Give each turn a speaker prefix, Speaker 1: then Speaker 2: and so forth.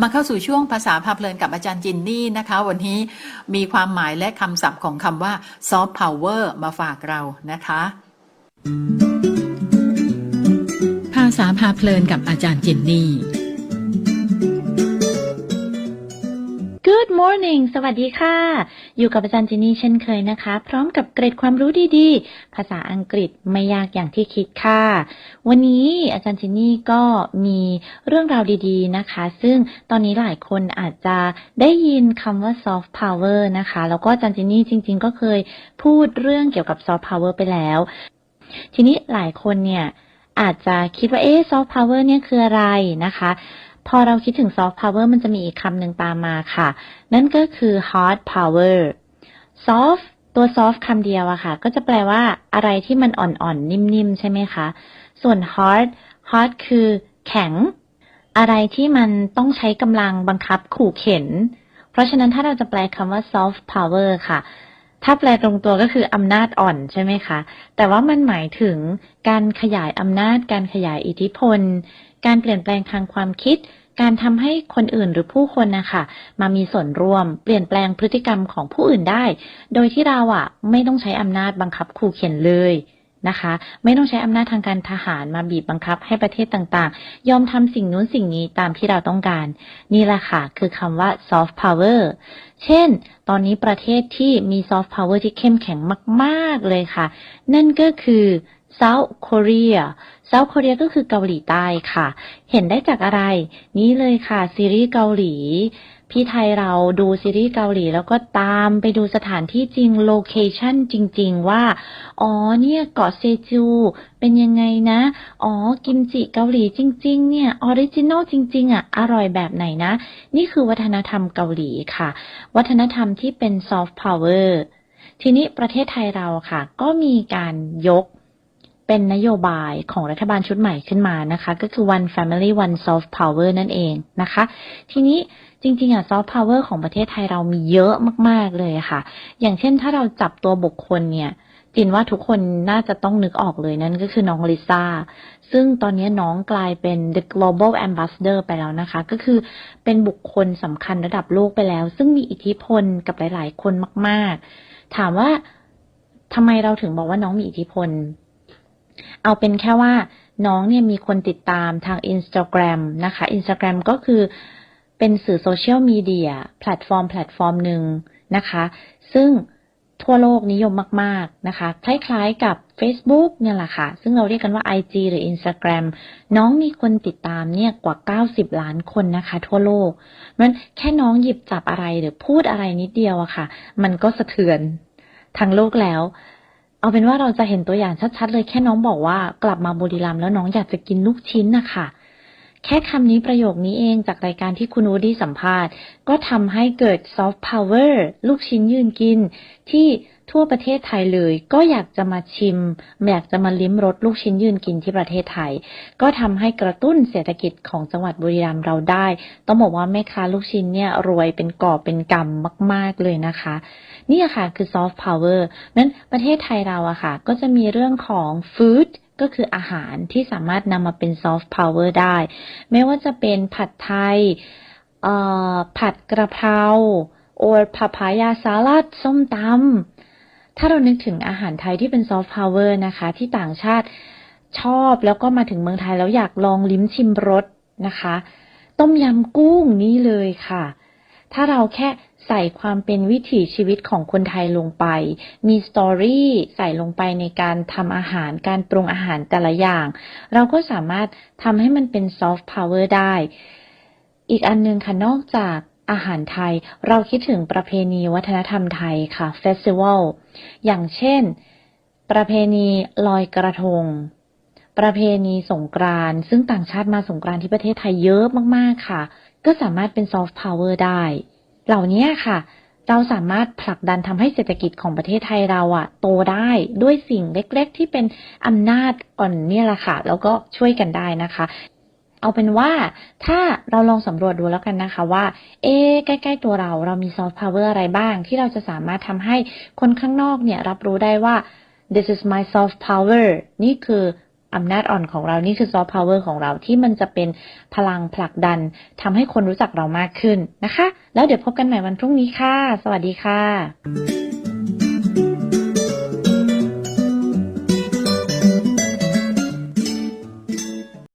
Speaker 1: มาเข้าสู่ช่วงภาษาพาเพลินกับอาจารย์จินนี่นะคะ วันนี้มีความหมายและคำศัพท์ของคำว่าซอฟต์พาวเวอร์มาฝากเรานะคะ ภาษาพาเพลินกับอาจารย์จินนี่
Speaker 2: morning สวัสดีค่ะ อยู่กับอาจารย์จินนี่เช่นเคยนะคะ พร้อมกับเกร็ดความรู้ดีๆ ภาษาอังกฤษไม่ยากอย่างที่คิดค่ะ วันนี้อาจารย์จินนี่ก็มีเรื่องราวดีๆนะคะ ซึ่งตอนนี้หลายคนอาจจะได้ยินคำว่า soft power นะคะ แล้วก็อาจารย์จินนี่จริง ๆ ก็เคยพูดเรื่องเกี่ยวกับ soft power ไปแล้ว ทีนี้หลายคนเนี่ยอาจจะคิดว่าเอ๊ะ soft power เนี่ยคืออะไรนะคะ พอเราคิดถึง soft power มันจะมีอีกคำหนึ่งตามมาค่ะ นั่นก็คือ hard power soft ตัว soft คำเดียวอะค่ะ ก็จะแปลว่าอะไรที่มันอ่อนๆ นิ่มๆ ใช่ไหมคะ ส่วน hard hard คือแข็ง อะไรที่มันต้องใช้กำลังบังคับขู่เข็น เพราะฉะนั้นถ้าเราจะแปลคำว่า soft power ค่ะ ถ้าแปลตรงตัวก็คืออำนาจอ่อนใช่ไหมคะ แต่ว่ามันหมายถึงการขยายอำนาจ การขยายอิทธิพล การเปลี่ยนแปลงทางความคิด การทำให้คนอื่นหรือผู้คนนะคะมามีส่วนร่วม เปลี่ยนแปลงพฤติกรรมของผู้อื่นได้ โดยที่เราอะไม่ต้องใช้อำนาจบังคับขู่เข็นเลยนะคะ ไม่ต้องใช้อำนาจทางการทหารมาบีบบังคับให้ประเทศต่างๆ ยอมทำสิ่งนู้นสิ่งนี้ตามที่เราต้องการ นี่แหละค่ะ คือคำว่า soft power เช่น ตอนนี้ประเทศที่มี soft power ที่เข้มแข็งมาก ๆ เลยค่ะ นั่นก็คือ South Korea South Korea ก็คือเกาหลีใต้ค่ะ เห็นได้จากอะไร นี่เลยค่ะ ซีรีส์เกาหลี พี่ไทยเราดูซีรีส์เกาหลี แล้วก็ตามไปดูสถานที่จริงโลเคชันจริง ๆ ว่า อ๋อเนี่ยเกาะเซจู เป็นยังไงนะ อ๋อ กิมจิเกาหลีจริง ๆ เนี่ยออริจินอลจริง ๆ อะ อร่อยแบบไหนนะ นี่คือวัฒนธรรมเกาหลีค่ะ วัฒนธรรมที่เป็นซอฟต์พาวเวอร์ทีนี้ประเทศไทยเราค่ะ ก็มีการยก เป็นนโยบายของรัฐบาลชุดใหม่ขึ้นมานะคะ ก็คือ one family one soft power นั่นเองนะคะ ทีนี้จริงๆอะ soft power ของประเทศไทยเรามีเยอะมาก ๆ เลยค่ะ อย่างเช่นถ้าเราจับตัวบุคคลเนี่ยจินว่าทุกคนน่าจะต้องนึกออกเลยนั่นก็คือน้องลิซ่า ซึ่งตอนนี้น้องกลายเป็น the global ambassador ไปแล้วนะคะ ก็คือเป็นบุคคลสำคัญระดับโลกไปแล้ว ซึ่งมีอิทธิพลกับหลาย ๆ คนมาก ๆ ถามว่าทำไมเราถึงบอกว่าน้องมีอิทธิพล เอาเป็นแค่ว่าน้องเนี่ยมีคนติดตามทาง Instagram นะคะ Instagram ก็คือเป็นสื่อโซเชียลมีเดียแพลตฟอร์มแพลตฟอร์มหนึ่งนะคะ ซึ่งทั่วโลกนิยมมาก ๆ นะคะ คล้ายๆกับ Facebook เนี่ยแหละค่ะ ซึ่งเราเรียกกันว่า IG หรือ Instagram น้องมีคนติดตามเนี่ยกว่า 90 ล้านคนนะคะ ทั่วโลกมันแค่น้องหยิบจับอะไรหรือพูดอะไรนิดเดียวอะค่ะ มันก็สะเทือนทั้งโลกแล้ว เอาเป็นว่าเราจะเห็นตัวอย่างชัดๆ เลยแค่น้องบอกว่ากลับมาบุรีรัมย์แล้วน้องอยากจะกินลูกชิ้นนะคะแค่คำนี้ประโยคนี้เองจากรายการที่คุณวูดี้สัมภาษณ์ ก็ทำให้เกิดซอฟต์พาวเวอร์ลูกชิ้นยืนกินที่ ทั่วประเทศไทยเลย ก็อยากจะมาชิม อยากจะมาลิ้มรสลูกชิ้นยืนกินที่ประเทศไทย ก็ทำให้กระตุ้นเศรษฐกิจของจังหวัดบุรีรัมย์เราได้ ต้องบอกว่าแม่ค้าลูกชิ้นเนี่ยรวยเป็นกอบเป็นกำมาก ๆเลยนะคะ นี่ค่ะคือซอฟต์พาวเวอร์นั้นประเทศไทยเราอะค่ะ ก็จะมีเรื่องของฟู้ดก็คืออาหารที่สามารถนำมาเป็นซอฟต์พาวเวอร์ได้ ไม่ว่าจะเป็นผัดไทยผัดกระเพราโอรพาพายาสลัดส้มตำ ถ้าเรานึกถึงอาหารไทยที่เป็นซอฟต์พาวเวอร์นะคะ ที่ต่างชาติชอบแล้วก็มาถึงเมืองไทยแล้วอยากลองลิ้มชิมรสนะคะ ต้มยำกุ้งนี่เลยค่ะ ถ้าเราแค่ใส่ความเป็นวิถีชีวิตของคนไทยลงไป มีสตอรี่ใส่ลงไปในการทำอาหาร การปรุงอาหารแต่ละอย่าง เราก็สามารถทำให้มันเป็นซอฟต์พาวเวอร์ได้ อีกอันนึงค่ะ นอกจาก อาหารไทยเราคิดถึงประเพณีวัฒนธรรมไทยค่ะเฟสติวัลอย่างเช่น ประเพณีลอยกระทง ประเพณีสงกรานต์ซึ่งต่างชาติมาสงกรานต์ที่ประเทศไทยเยอะมากๆค่ะ ก็สามารถเป็นซอฟต์พาวเวอร์ได้ เหล่านี้ค่ะ เราสามารถผลักดันทำให้เศรษฐกิจของประเทศไทยเราอะโตได้ด้วยสิ่งเล็ก ๆ ที่เป็นอำนาจอ่อนนี่แหละค่ะ แล้วก็ช่วยกันได้นะคะ เอาเป็นว่าถ้าเราลองสำรวจดูแล้วกันนะคะว่า เอ๊ใกล้ๆตัวเราเรามีซอฟต์พาวเวอร์อะไรบ้าง ที่เราจะสามารถทำให้คนข้างนอกเนี่ยรับรู้ได้ว่า this is my soft power นี่คืออำนาจอ่อนของเรา นี่คือซอฟต์พาวเวอร์ของเราที่มันจะเป็นพลังผลักดันทำให้คนรู้จักเรามากขึ้นนะคะ แล้วเดี๋ยวพบกันใหม่วันพรุ่งนี้ค่ะ สวัสดีค่ะ